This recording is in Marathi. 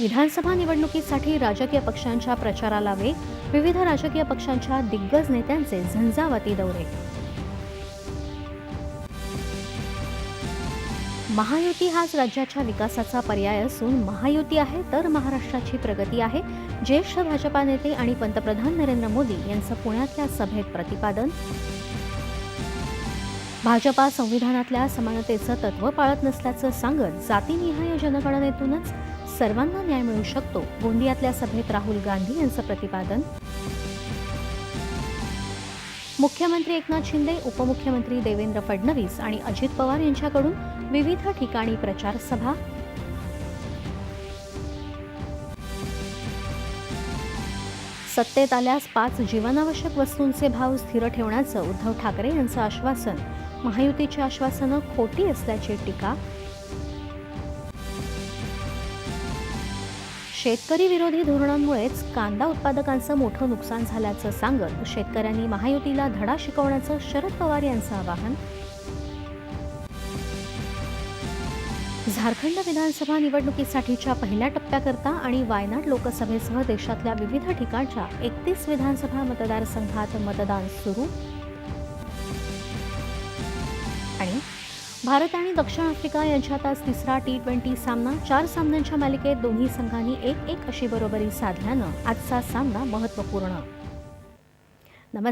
विधानसभा निवडणुकीसाठी राजकीय पक्षांच्या प्रचाराला वेग विविध राजकीय पक्षांच्या दिग्गज नेत्यांचे झंझावाती दौरे. महायुती हाच राज्याच्या विकासाचा पर्याय असून महायुती आहे तर महाराष्ट्राची प्रगती आहे. ज्येष्ठ भाजपा नेते आणि पंतप्रधान नरेंद्र मोदी यांचं पुण्यातल्या सभेत प्रतिपादन भाजपा संविधानातल्या समानतेचं तत्व पाळत नसल्याचं सांगत जातीनिहाय जनगणनेतूनच सर्वांना न्याय मिळू शकतो. गोंदियातल्या सभेत राहुल गांधी यांचं प्रतिपादन. मुख्यमंत्री एकनाथ शिंदे उपमुख्यमंत्री देवेंद्र फडणवीस आणि अजित पवार यांच्याकडून विविध ठिकाणी प्रचार सत्तेत आल्यास पाच जीवनावश्यक वस्तूंचे भाव स्थिर ठेवण्याचं उद्धव ठाकरे यांचं आश्वासन. महायुतीची आश्वासनं खोटी असल्याची टीका. शेतकरी विरोधी धोरणांमुळेच कांदा उत्पादकांचं मोठं नुकसान झाल्याचं सांगत शेतकऱ्यांनी महायुतीला धडा शिकवण्याचं शरद पवार यांचं आवाहन. झारखंड विधानसभा निवडणुकीसाठीच्या पहिल्या टप्प्याकरता आणि वायनाड लोकसभेसह देशातल्या विविध ठिकाणच्या एकतीस विधानसभा मतदारसंघात मतदान सुरू. आणि भारत आणि दक्षिण आफ्रिका यांच्यात आज तिसरा टी ट्वेंटी सामना. चार सामन्यांच्या मालिकेत दोन्ही संघांनी एक एक अशी बरोबरी साधल्यानं आजचा सामना महत्त्वपूर्ण. नमस्कार.